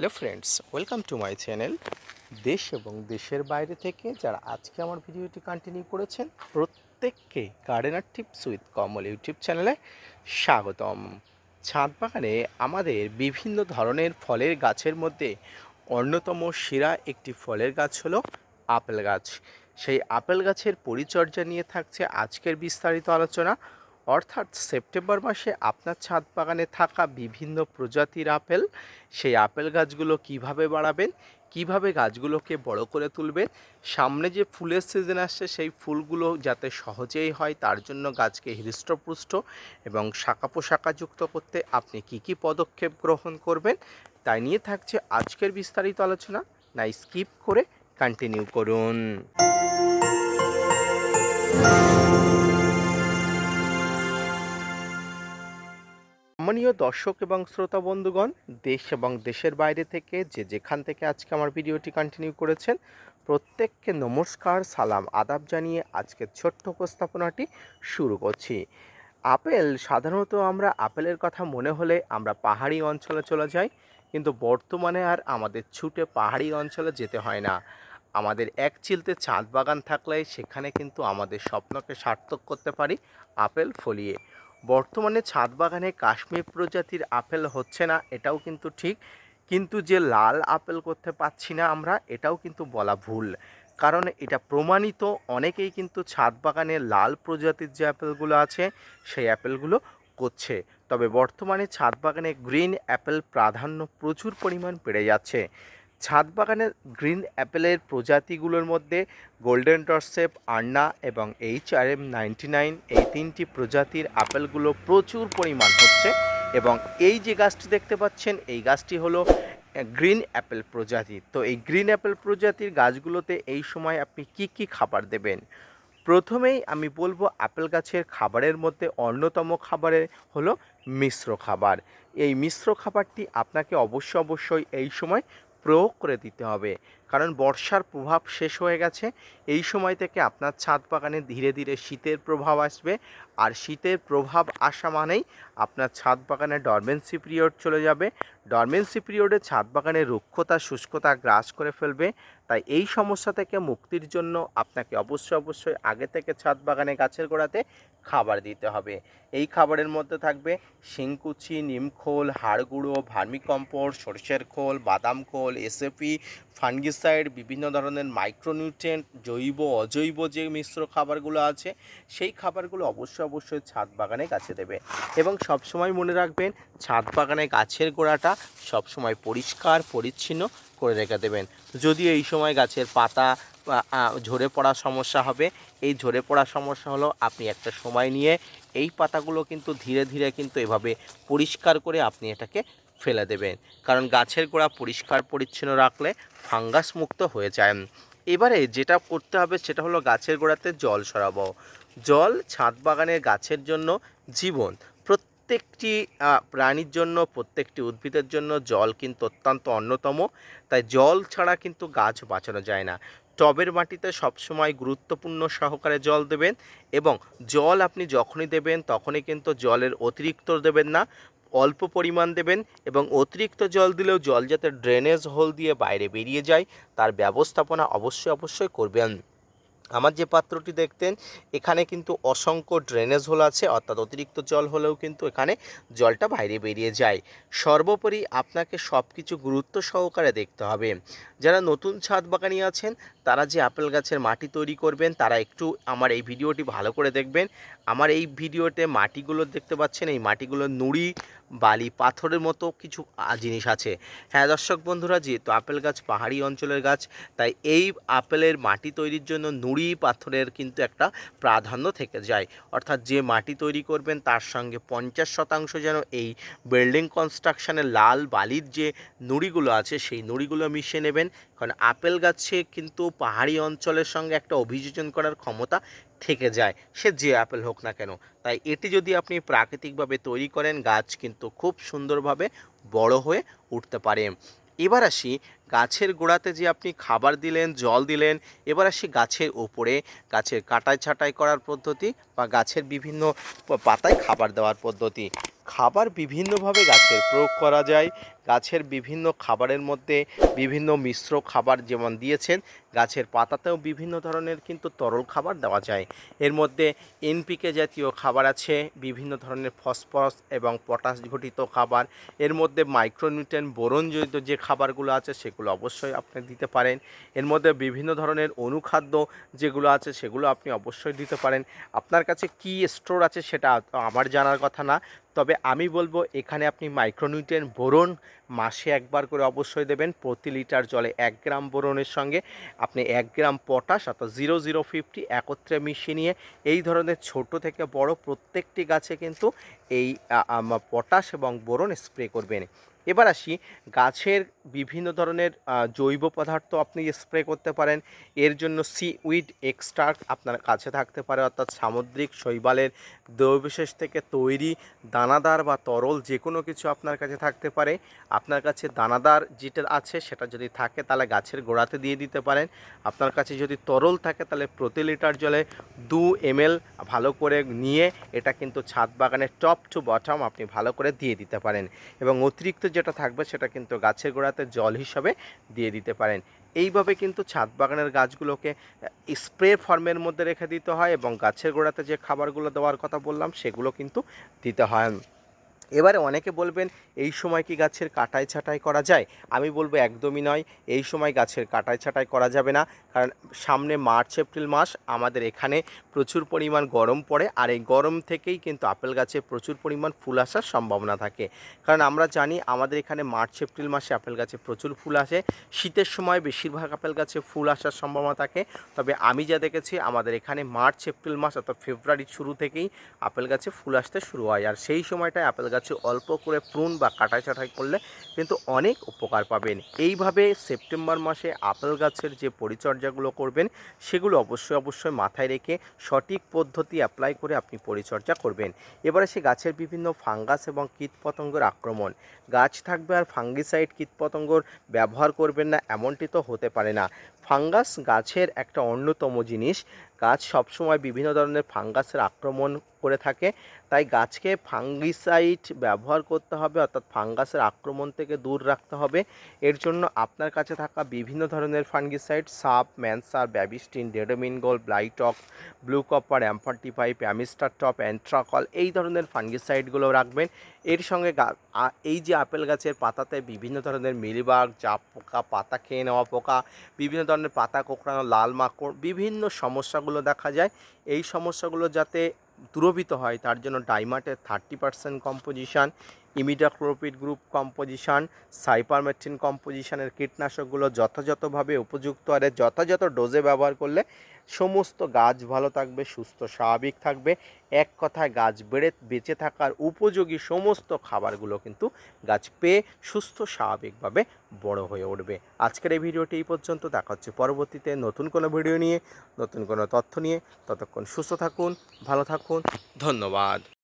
Hello friends welcome to my channel দেশ এবং দেশের বাইরে থেকে যারা আজকে আমার ভিডিওটি কন্টিনিউ করেছেন, প্রত্যেককে gardener tips with Kamal YouTube চ্যানেলে স্বাগতম। ছাদ বাগানে আমাদের বিভিন্ন ধরনের ফলের গাছের মধ্যে অন্যতম সেরা একটি ফলের গাছ হলো আপেল গাছ। সেই আপেল গাছের পরিচর্যা নিয়ে থাকছে আজকের বিস্তারিত আলোচনা। অর্থাৎ সেপ্টেম্বর মাসে আপনার ছাদ বাগানে থাকা বিভিন্ন প্রজাতির আপেল, সেই আপেল গাছগুলো কীভাবে বাড়াবেন, কীভাবে গাছগুলোকে বড় করে তুলবেন, সামনে যে ফুলের সিজন আসছে সেই ফুলগুলো যাতে সহজেই হয় তার জন্য গাছকে হৃষ্টপুষ্ট এবং শাখা পোশাকাযুক্ত করতে আপনি কি কি পদক্ষেপ গ্রহণ করবেন, তাই নিয়ে থাকছে আজকের বিস্তারিত আলোচনা। না স্কিপ করে কন্টিনিউ করুন। সম্মানীয় দর্শক এবং শ্রোতা বন্ধুগণ, দেশ এবং দেশের বাইরে থেকে যে যেখান থেকে আজকে আমার ভিডিওটি কন্টিনিউ করেছেন, প্রত্যেককে নমস্কার, সালাম, আদাব জানিয়ে আজকের ছোট্ট উপস্থাপনাটি শুরু করছি। আপেল, সাধারণত আমরা আপেলের কথা মনে হলে আমরা পাহাড়ি অঞ্চলে চলে যাই, কিন্তু বর্তমানে আর আমাদের ছুটে পাহাড়ি অঞ্চলে যেতে হয় না। আমাদের এক চিলতে চাঁদ বাগান থাকলে সেখানে কিন্তু আমাদের স্বপ্নকে সার্থক করতে পারি আপেল ফলিয়ে। বর্তমানে ছাদ বাগানে কাশ্মীর প্রজাতির আপেল হচ্ছে না, এটাও কিন্তু ঠিক। কিন্তু যে লাল আপেল করতে পাচ্ছি না আমরা, এটাও কিন্তু বলা ভুল। কারণ এটা প্রমাণিত, অনেকেই কিন্তু ছাদ বাগানে লাল প্রজাতির যে অ্যাপেলগুলো আছে, সেই অ্যাপেলগুলো করছে। তবে বর্তমানে ছাদ বাগানে গ্রিন অ্যাপেল প্রাধান্য প্রচুর পরিমাণ বেড়ে যাচ্ছে। ছাদ বাগানের গ্রিন অ্যাপেলের প্রজাতিগুলোর মধ্যে গোল্ডেন ডরসেপ আন্না এবং H R M ninety nine এই তিনটি প্রজাতির আপেলগুলো প্রচুর পরিমাণ হচ্ছে এবং এই যে গাছটি দেখতে পাচ্ছেন, এই গাছটি হলো গ্রিন অ্যাপেল প্রজাতি। তো এই গ্রিন অ্যাপেল প্রজাতির গাছগুলোতে এই সময় আপনি কি কি খাবার দেবেন? প্রথমেই আমি বলব আপেল গাছের খাবারের মধ্যে অন্যতম খাবারের হলো মিশ্র খাবার। এই মিশ্র খাবারটি আপনাকে অবশ্য অবশ্যই এই সময় প্রয়োগ করে দিতে হবে। কারণ বর্ষার প্রভাব শেষ হয়ে গেছে। এই সময় থেকে আপনার ছাদ বাগানে ধীরে ধীরে শীতের প্রভাব আসবে। আর শীতের প্রভাব আসা মানেই আপনার ছাদ বাগানে ডরমেন্সি পিরিয়ড চলে যাবে। ডরমেন্সি পিরিয়ডে ছাদ বাগানে রুক্ষতা, শুষ্কতা গ্রাস করে ফেলবে। তাই এই সমস্যা থেকে মুক্তির জন্য আপনাকে অবশ্যই অবশ্যই আগে থেকে ছাদ বাগানে গাছের গোড়াতে খাবার দিতে হবে। এই খাবারের মধ্যে থাকবে শিংকুচি, নিমখোল, হাড়গুঁড়ো, ভার্মিকম্পোস্ট, সরষের খোল, বাদাম খোল এসএপি ফাঙ্গিসাইড, বিভিন্ন ধরনের মাইক্রোনিউট্রিয়েন্ট, জৈব, অজৈব যে মিশ্র খাবারগুলো আছে, সেই খাবারগুলো অবশ্যই অবশ্যই ছাদ বাগানে গাছে দেবে। এবং সবসময় মনে রাখবেন, ছাদ বাগানে গাছের গোড়াটা সবসময় পরিষ্কার, পরিচ্ছন্ন করে রেখে দেবেন। যদি এই সময় গাছের পাতা ঝরে পড়ার সমস্যা হবে, এই ঝরে পড়ার সমস্যা হলো আপনি একটা সময় নিয়ে এই পাতাগুলো কিন্তু ধীরে ধীরে কিন্তু এভাবে পরিষ্কার করে আপনি এটাকে ফেলে দেবেন। কারণ গাছের গোড়া পরিষ্কার পরিচ্ছন্ন রাখলে ফাঙ্গাস মুক্ত হয়ে যায়। এবারে যেটা করতে হবে সেটা হলো গাছের গোড়াতে জল সরাবো। জল ছাদ বাগানের গাছের জন্য জীবন। প্রত্যেকটি প্রাণীর জন্য, প্রত্যেকটি উদ্ভিদের জন্য জল কিন্তু অত্যন্ত অন্যতম। তাই জল ছাড়া কিন্তু গাছ বাঁচানো যায় না। টবের মাটিতে সবসময় গুরুত্বপূর্ণ সহকারে জল দেবেন এবং জল আপনি যখনই দেবেন তখনই কিন্তু জলের অতিরিক্ত দেবেন না। অল্প পরিমাণ দেবেন এবং অতিরিক্ত জল দিলেও জল যাতে ড্রেনেজ হোল দিয়ে বাইরে বেরিয়ে যায়, তার ব্যবস্থাপনা অবশ্যই অবশ্যই করবেন। আমার যে পাত্রটি দেখতেন, এখানে কিন্তু অসংখ্য ড্রেনেজ হোল আছে, অর্থাৎ অতিরিক্ত জল হলেও কিন্তু এখানে জলটা বাইরে বেরিয়ে যায়। সর্বোপরি আপনাকে সব কিছু গুরুত্ব সহকারে দেখতে হবে। যারা নতুন ছাদ বাগানি আছেন, তারা যে আপেল গাছের মাটি তৈরি করবেন, তারা একটু আমার এই ভিডিওটি ভালো করে দেখবেন। আমার এই ভিডিওতে মাটিগুলো দেখতে পাচ্ছেন, এই মাটিগুলো নুড়ি বালি, পাথরের মতো কিছু জিনিস আছে। হ্যাঁ দর্শক বন্ধুরা, যেহেতু আপেল গাছ পাহাড়ি অঞ্চলের গাছ, তাই এই আপেলের মাটি তৈরির জন্য নুড়ি পাথরের কিন্তু একটা প্রাধান্য থেকে যায়। অর্থাৎ যে মাটি তৈরি করবেন, তার সঙ্গে পঞ্চাশ শতাংশ যেন এই বিল্ডিং কনস্ট্রাকশনের লাল বালির যে নুড়িগুলো আছে, সেই নুড়িগুলো মিশিয়ে নেবেন। কারণ আপেল গাছে কিন্তু পাহাড়ি অঞ্চলের সঙ্গে একটা অভিযোজন করার ক্ষমতা থেকে যায়, সে যে আপেল হোক না কেন। তাই এটি যদি আপনি প্রাকৃতিকভাবে তৈরি করেন, গাছ কিন্তু খুব সুন্দরভাবে বড় হয়ে উঠতে পারে। এবার আসি গাছের গোড়াতে যে আপনি খাবার দিলেন, জল দিলেন, এবার আসি গাছের ওপরে। গাছের কাটাই ছাঁটাই করার পদ্ধতি বা গাছের বিভিন্ন পাতায় খাবার দেওয়ার পদ্ধতি। খাবার বিভিন্নভাবে গাছের প্রয়োগ করা যায় গাছের বিভিন্ন খাবারের মধ্যে বিভিন্ন মিশ্র খাবার যেমন দিয়েছেন, গাছের পাতাতেও বিভিন্ন ধরনের কিন্তু তরল খাবার দেওয়া যায়। এর মধ্যে এনপিকে জাতীয় খাবার আছে, বিভিন্ন ধরনের ফসফরাস এবং পটাশ ঘটিত খাবার। এর মধ্যে মাইক্রোনিউট্রেন বোরন জড়িত যে খাবারগুলো আছে সেগুলো অবশ্যই আপনি দিতে পারেন। এর মধ্যে বিভিন্ন ধরনের অনুখাদ্য যেগুলো আছে সেগুলো আপনি অবশ্যই দিতে পারেন। আপনার কাছে কি স্টোর আছে সেটা আমার জানার কথা না। তবে আমি বলব, এখানে আপনি মাইক্রোনিউট্রিয়েন্ট বোরন মাসে একবার করে অবশ্যই দেবেন প্রতি লিটার জলে এক গ্রাম বোরনের সঙ্গে। আপনি এক গ্রাম পটাশ অর্থাৎ জিরো জিরো ফিফটি একত্রে মিশিয়ে নিয়ে এই ধরনের ছোট থেকে বড় প্রত্যেকটি গাছে কিন্তু এই পটাশ এবং বোরন স্প্রে করবেন। এবার আসি, গাছের বিভিন্ন ধরনের জৈব পদার্থ আপনি স্প্রে করতে পারেন। এর জন্য সি উইড এক্সট্রাক্ট আপনার কাছে থাকতে পারে, অর্থাৎ সামুদ্রিক শৈবালের দৈববিশেষ থেকে তৈরি দানাদার বা তরল যে কোনো কিছু আপনার কাছে থাকতে পারে। আপনার কাছে দানাদার যেটা আছে সেটা যদি থাকে তাহলে গাছের গোড়াতে দিয়ে দিতে পারেন। আপনার কাছে যদি তরল থাকে তাহলে প্রতি লিটার জলে দু এমএল ভালো করে নিয়ে এটা কিন্তু ছাদ বাগানের টপ টু বটম আপনি ভালো করে দিয়ে দিতে পারেন। এবং অতিরিক্ত যেটা থাকবে সেটা কিন্তু গাছের গোড়াতে জল হিসাবে দিয়ে দিতে পারেন। এইভাবে কিন্তু ছাদ বাগানের গাছগুলোকে স্প্রে ফর্মের মধ্যে রেখে দিতে হয় এবং গাছের গোড়াতে যে খাবারগুলো দেওয়ার কথা বললাম সেগুলো কিন্তু দিতে হয়। এবারে অনেকে বলবেন, এই সময় কি গাছের কাটাই ছাঁটাই করা যায়? আমি বলব, একদমই নয়। এই সময় গাছের কাটাই ছাঁটাই করা যাবে না। কারণ সামনে মার্চ, এপ্রিল মাস আমাদের এখানে প্রচুর পরিমাণ গরম পড়ে আর এই গরম থেকেই কিন্তু আপেল গাছে প্রচুর পরিমাণ ফুল আসার সম্ভাবনা থাকে। কারণ আমরা জানি আমাদের এখানে মার্চ, এপ্রিল মাসে আপেল গাছে প্রচুর ফুল আসে। শীতের সময় বেশিরভাগ আপেল গাছে ফুল আসার সম্ভাবনা থাকে। তবে আমি যা দেখেছি, আমাদের এখানে মার্চ, এপ্রিল মাস অর্থাৎ ফেব্রুয়ারির শুরু থেকেই আপেল গাছে ফুল আসতে শুরু হয়। আর সেই সময়টায় আপেল গাছে অল্প করে প্রুন বা কাটাই ছাঁটাই করলে কিন্তু অনেক উপকার পাবেন। এইভাবে সেপ্টেম্বর মাসে আপেল গাছের যে পরিচর্যাগুলো করবেন, সেগুলো অবশ্যই অবশ্যই মাথায় রেখে সঠিক পদ্ধতি অ্যাপ্লাই করে আপনি পরিচর্যা করবেন। এবারে সে গাছের বিভিন্ন ফাঙ্গাস এবং কীটপতঙ্গের আক্রমণ। গাছ থাকবে আর ফাঙ্গিসাইড কীটপতঙ্গর ব্যবহার করবেন না, এমনটি তো হতে পারে না। ফাঙ্গাস গাছের একটা অন্যতম জিনিস। গাছ সবসময় বিভিন্ন ধরনের ফাঙ্গাসের আক্রমণ করে থাকে। তাই গাছকে ফাঙ্গিসাইড ব্যবহার করতে হবে, অর্থাৎ ফাঙ্গাসের আক্রমণ থেকে দূর রাখতে হবে। এর জন্য আপনার কাছে থাকা বিভিন্ন ধরনের ফাঙ্গিসাইড, সাপ, ম্যানসার, ব্যাবিস্টিন ডেডোমিন গোল ব্লাইটক্স ব্লু কপার, অ্যাম্পার্টিফাই, প্যামিস্টার টপ, অ্যান্ট্রাকল এই ধরনের ফাঙ্গিসাইডগুলো রাখবেন। এর সঙ্গে এই যে আপেল গাছের পাতাতে বিভিন্ন ধরনের মিলিবাগ জাপ পোকা পাতা খেয়ে নেওয়া পোকা, বিভিন্ন ধরনের পাতা, কোঁকড়ানো, লাল মাকড়, বিভিন্ন সমস্যাগুলো দেখা যায়। এই সমস্যাগুলো যাতে দূরীভূত হয়, তার জন্য ডাইমাটের thirty percent composition imidacloprid group composition cypermethrin কম্পোজিশানের কীটনাশকগুলো যথাযথভাবে উপযুক্ত আরে যথাযথ ডোজে ব্যবহার করলে সমস্ত গাছ ভালো থাকবে, সুস্থ, স্বাভাবিক থাকবে। এক কথায় গাছ বেড়ে, বেঁচে থাকার উপযোগী সমস্ত খাবারগুলো কিন্তু গাছ পেয়ে সুস্থ, স্বাভাবিকভাবে বড় হয়ে উঠবে। আজকের এই ভিডিওটি এই পর্যন্ত। দেখা হচ্ছে পরবর্তীতে নতুন কোনো ভিডিও নিয়ে, নতুন কোনো তথ্য নিয়ে। ততক্ষণ সুস্থ থাকুন, ভালো থাকুন। ধন্যবাদ।